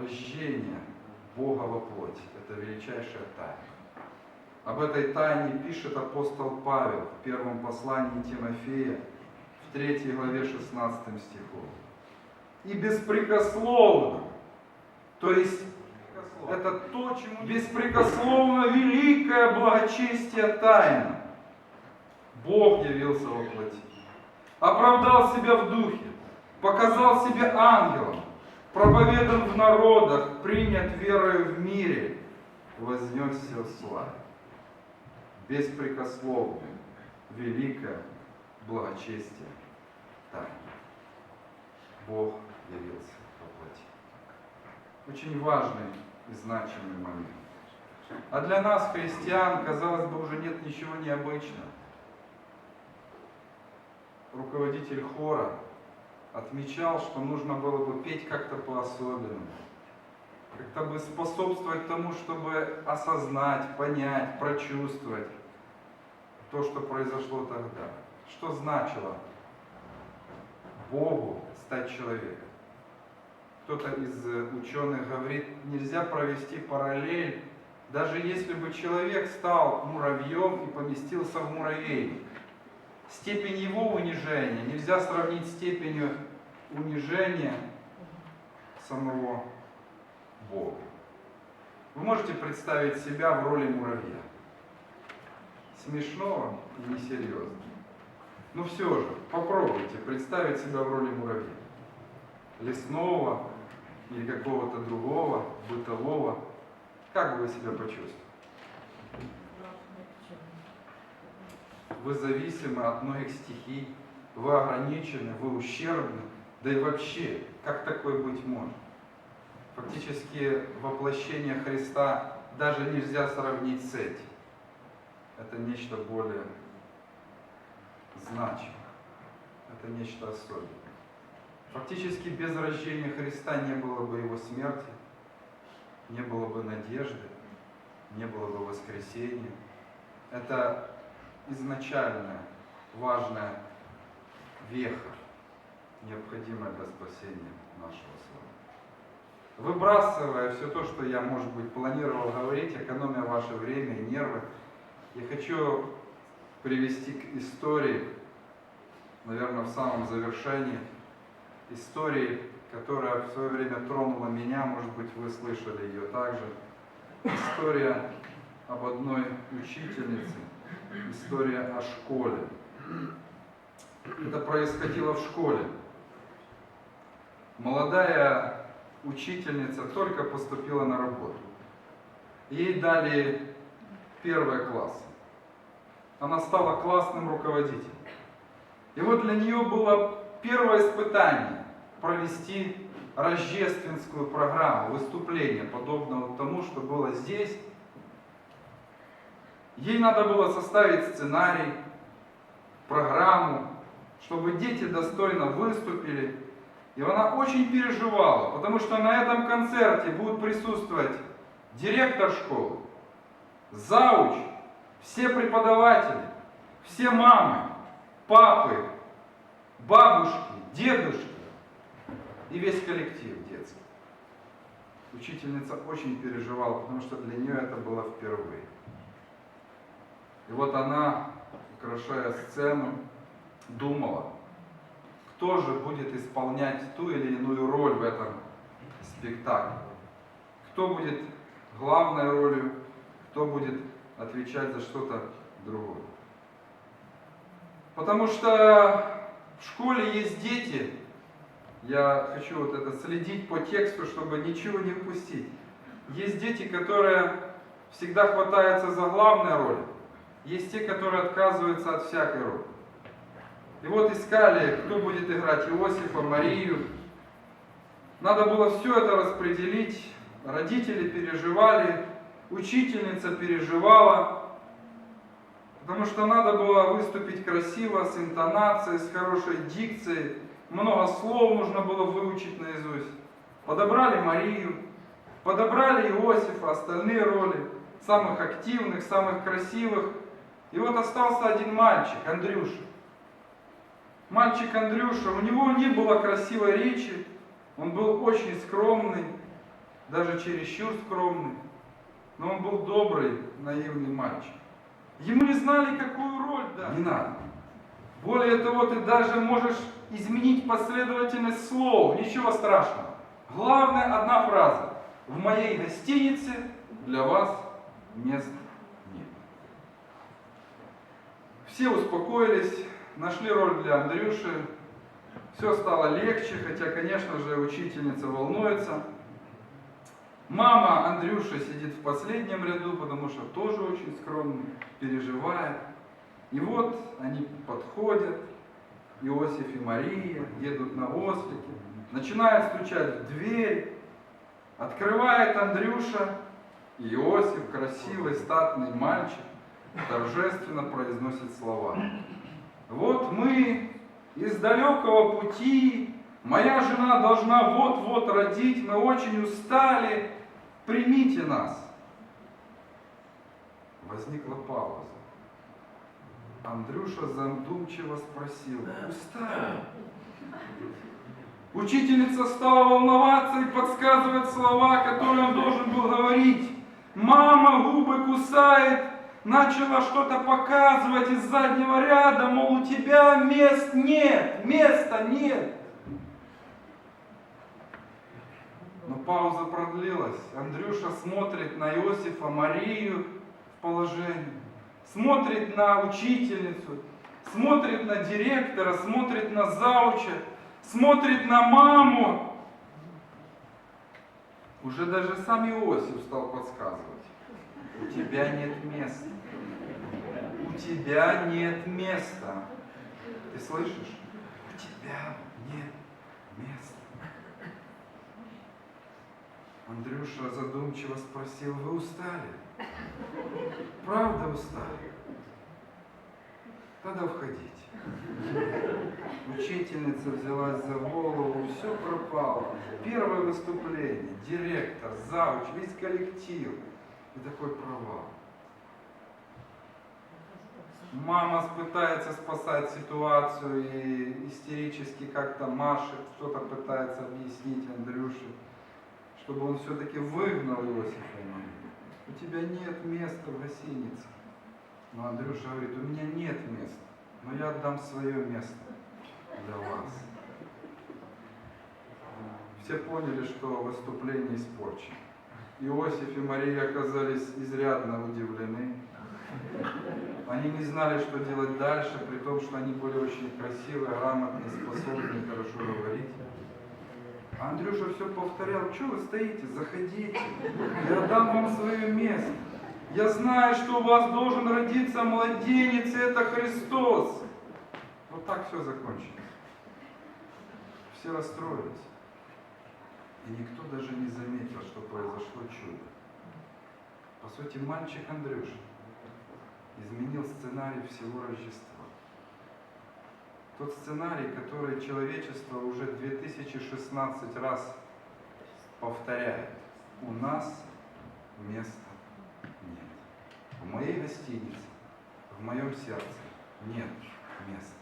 рождение Бога во плоти. Это величайшая тайна. Об этой тайне пишет апостол Павел в первом послании Тимофея, в 3 главе 16 стихом. И беспрекословно, то есть это то, чему беспрекословно великое благочестие тайна. Бог явился во плоти, оправдал себя в духе, показал себя ангелом, проповедан в народах, принят верою в мире, вознесся в славе. Беспрекословное, великое благочестие тайна. Бог явился во плоти. Очень важный и значимый момент. А для нас, христиан, казалось бы, уже нет ничего необычного. Руководитель хора отмечал, что нужно было бы петь как-то по-особенному, как-то бы способствовать тому, чтобы осознать, понять, прочувствовать то, что произошло тогда. Что значило Богу стать человеком? Кто-то из ученых говорит, нельзя провести параллель, даже если бы человек стал муравьем и поместился в муравей. Степень его унижения нельзя сравнить с степенью унижения самого Бога. Вы можете представить себя в роли муравья. Смешно и несерьезно. Но все же, попробуйте представить себя в роли муравья. Лесного или какого-то другого, бытового. Как бы вы себя почувствовали? Вы зависимы от многих стихий, вы ограничены, вы ущербны, да и вообще, как такое быть может? Фактически воплощение Христа даже нельзя сравнить с этим. Это нечто более значимое. Это нечто особенное. Фактически без рождения Христа не было бы Его смерти, не было бы надежды, не было бы воскресения. Это изначальная, важная веха, необходимая для спасения нашего с вами. Выбрасывая все то, что я, может быть, планировал говорить, экономя ваше время и нервы, я хочу привести к истории, наверное, в самом завершении, истории, которая в свое время тронула меня, может быть, вы слышали ее также. История об одной учительнице, история о школе. Это происходило в школе. Молодая учительница только поступила на работу. Ей дали первый класс. Она стала классным руководителем. И вот для нее было первое испытание провести рождественскую программу, выступление, подобного тому, что было здесь. Ей надо было составить сценарий, программу, чтобы дети достойно выступили. И она очень переживала, потому что на этом концерте будут присутствовать директор школы, зауч, все преподаватели, все мамы, папы, бабушки, дедушки и весь коллектив детский. Учительница очень переживала, потому что для нее это было впервые. И вот она, украшая сцену, думала, кто же будет исполнять ту или иную роль в этом спектакле. Кто будет главной ролью, кто будет отвечать за что-то другое. Потому что в школе есть дети, я хочу вот это следить по тексту, чтобы ничего не упустить. Есть дети, которые всегда хватаются за главные роли. Есть те, которые отказываются от всякой роли. И вот искали, кто будет играть Иосифа, Марию. Надо было все это распределить. Родители переживали, учительница переживала, потому что надо было выступить красиво, с интонацией, с хорошей дикцией. Много слов нужно было выучить наизусть. Подобрали Марию, подобрали Иосифа, остальные роли, самых активных, самых красивых. И вот остался один мальчик, Андрюша. Мальчик Андрюша, у него не было красивой речи, он был очень скромный, даже чересчур скромный, но он был добрый, наивный мальчик. Ему не знали, какую роль дать. Не надо. Более того, ты даже можешь изменить последовательность слов. Ничего страшного. Главное одна фраза. В моей гостинице для вас мест нет. Все успокоились, нашли роль для Андрюши. Все стало легче, хотя, конечно же, учительница волнуется. Мама Андрюша сидит в последнем ряду, потому что тоже очень скромный, переживает. И вот они подходят, Иосиф и Мария едут на ослике, начинают стучать в дверь, открывает Андрюша, Иосиф, красивый, статный мальчик, торжественно произносит слова. Вот мы из далекого пути, моя жена должна вот-вот родить, мы очень устали, примите нас. Возникла пауза. Андрюша задумчиво спросил, устали? Учительница стала волноваться и подсказывать слова, которые он должен был говорить. Мама губы кусает, начала что-то показывать из заднего ряда, мол, у тебя мест нет, места нет. Но пауза продлилась. Андрюша смотрит на Иосифа, Марию в положении, смотрит на учительницу, смотрит на директора, смотрит на зауча, смотрит на маму. Уже даже сам Иосиф стал подсказывать. У тебя нет места. У тебя нет места. Ты слышишь? У тебя нет места. Андрюша задумчиво спросил, вы устали? Правда устали? Тогда входите. Учительница взялась за голову, все пропало. Первое выступление, директор, зауч, весь коллектив. И такой провал. Мама пытается спасать ситуацию и истерически как-то машет, что-то пытается объяснить Андрюше, чтобы он все-таки выгнал Иосифа и Марию. У тебя нет места в гостинице. Но Андрюша говорит, у меня нет места, но я отдам свое место для вас. Все поняли, что выступление испорчено. Иосиф и Мария оказались изрядно удивлены. Они не знали, что делать дальше, при том, что они были очень красивые, грамотные, способные, хорошо говорить. А Андрюша все повторял, что вы стоите, заходите, я дам вам свое место. Я знаю, что у вас должен родиться младенец, и это Христос. Вот так все закончилось. Все расстроились. И никто даже не заметил, что произошло чудо. По сути, мальчик Андрюша изменил сценарий всего Рождества. Тот сценарий, который человечество уже 2016 раз повторяет. У нас места нет. В моей гостинице, в моем сердце нет места.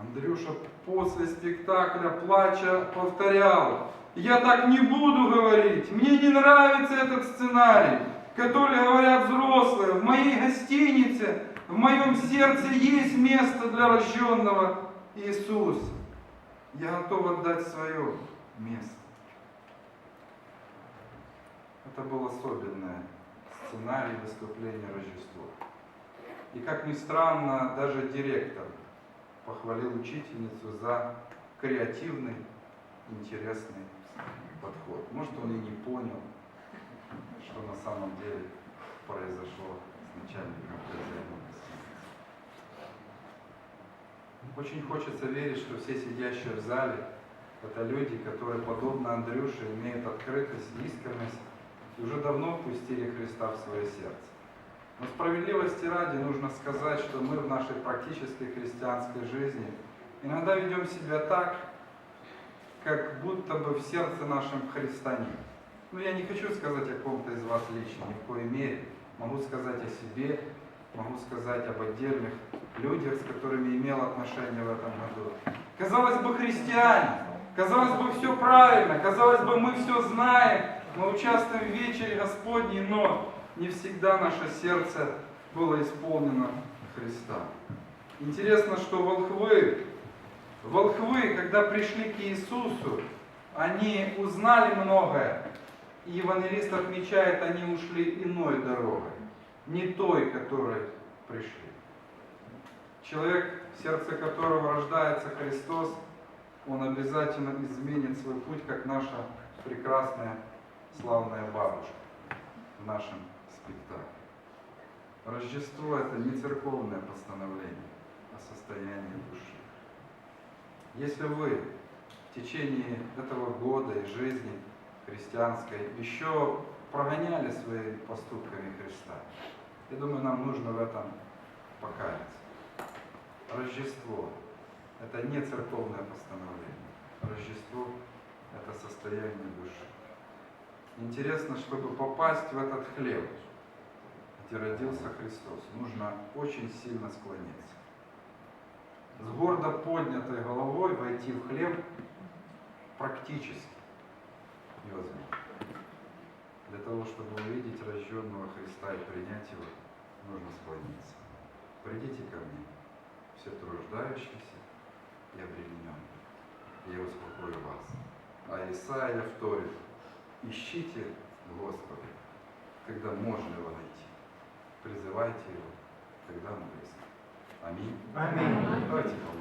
Андрюша после спектакля, плача, повторял, я так не буду говорить, мне не нравится этот сценарий, который говорят взрослые, в моей гостинице, в моем сердце есть место для рожденного Иисуса. Я готов отдать свое место. Это был особенный сценарий выступления Рождества. И как ни странно, даже директор похвалил учительницу за креативный, интересный подход. Может, он и не понял, что на самом деле произошло с начальником Очень хочется верить, что все сидящие в зале это люди, которые, подобно Андрюше, имеют открытость, искренность и уже давно впустили Христа в свое сердце. Но справедливости ради нужно сказать, что мы в нашей практической христианской жизни иногда ведем себя так, как будто бы в сердце нашем Христа нет. Ну, я не хочу сказать о ком-то из вас лично, ни в коей мере. Могу сказать о себе, могу сказать об отдельных людях, с которыми имел отношение в этом году. Казалось бы, христиане, Казалось бы, все правильно, казалось бы, мы все знаем, мы участвуем в вечере Господней, но не всегда наше сердце было исполнено Христа. Интересно, что волхвы, волхвы, когда пришли к Иисусу, они узнали многое, и евангелист отмечает, они ушли иной дорогой, не той, которой пришли. Человек, в сердце которого рождается Христос, он обязательно изменит свой путь, как наша прекрасная, славная бабушка в нашем спектакле. Рождество – это не церковное постановление, а состояние души. Если вы в течение этого года и жизни христианской еще прогоняли своими поступками Христа, я думаю, нам нужно в этом покаяться. Рождество – это не церковное постановление. Рождество – это состояние души. Интересно, чтобы попасть в этот хлеб, где родился Христос, нужно очень сильно склониться. С гордо поднятой головой войти в хлеб практически невозможно. Для того, чтобы увидеть рожденного Христа и принять его, нужно склониться. Придите ко мне, все труждающиеся и обремененные, я успокою вас. А Исаия вторит, ищите Господа, когда можно его найти. Призывайте его, когда он близко. Аминь. Аминь. Давайте помолимся.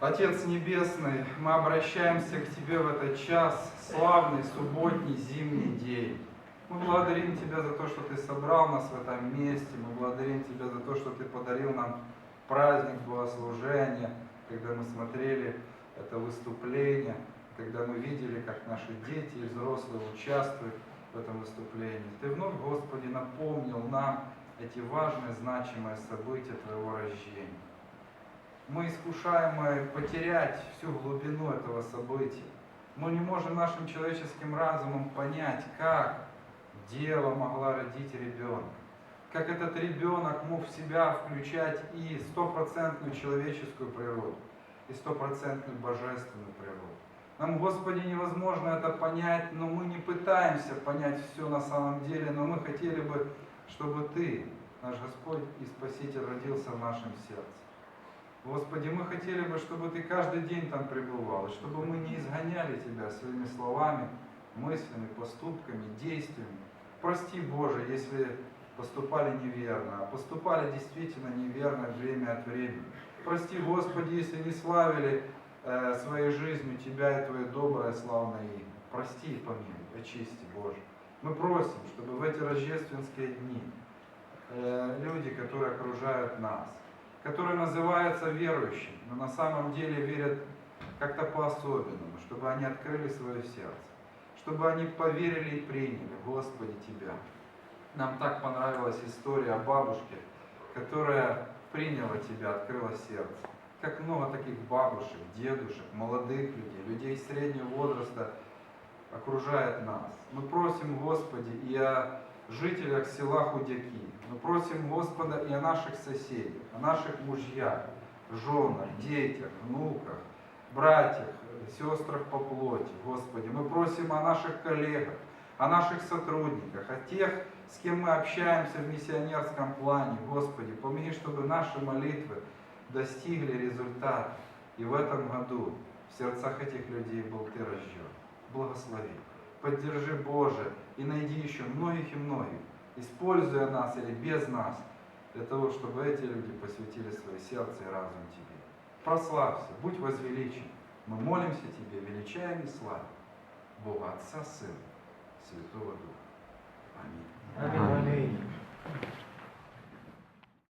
Отец Небесный, мы обращаемся к Тебе в этот час, славный субботний зимний день. Мы благодарим Тебя за то, что Ты собрал нас в этом месте. Мы благодарим Тебя за то, что Ты подарил нам праздник богослужения, когда мы смотрели это выступление, когда мы видели, как наши дети и взрослые участвуют в этом выступлении. Ты вновь, Господи, напомнил нам эти важные, значимые события Твоего рождения. Мы искушаемы потерять всю глубину этого события. Мы не можем нашим человеческим разумом понять, как дева могла родить ребенка. Как этот ребенок мог в себя включать и стопроцентную человеческую природу, и стопроцентную божественную природу. Нам, Господи, невозможно это понять, но мы не пытаемся понять все на самом деле, но мы хотели бы, чтобы Ты, наш Господь и Спаситель, родился в нашем сердце. Господи, мы хотели бы, чтобы Ты каждый день там пребывал, и чтобы мы не изгоняли Тебя своими словами, мыслями, поступками, действиями. Прости, Боже, если поступали неверно, а поступали действительно неверно время от времени. Прости, Господи, если не славили э, своей жизнью Тебя и Твое доброе, славное имя. Прости и помилуй, очисти, Боже. Мы просим, чтобы в эти рождественские дни э, люди, которые окружают нас, которые называются верующими, но на самом деле верят как-то по-особенному, чтобы они открыли свое сердце, чтобы они поверили и приняли, Господи, Тебя. Нам так понравилась история о бабушке, которая приняла Тебя, открыла сердце. Как много таких бабушек, дедушек, молодых людей, людей среднего возраста окружает нас. Мы просим, Господи, и о жителях села Худяки. Мы просим Господа и о наших соседях, о наших мужьях, женах, детях, внуках, братьях, сестрах по плоти, Господи. Мы просим о наших коллегах, о наших сотрудниках, о тех, с кем мы общаемся в миссионерском плане. Господи, помоги, чтобы наши молитвы достигли результата. И в этом году в сердцах этих людей был Ты рожден. Благослови. Поддержи, Боже, и найди еще многих и многих, используя нас или без нас, для того, чтобы эти люди посвятили свое сердце и разум Тебе. Прославься, будь возвеличен. Мы молимся Тебе, величаем и славим Бога Отца, Сына, Святого Духа. Аминь. Аминь. Аминь.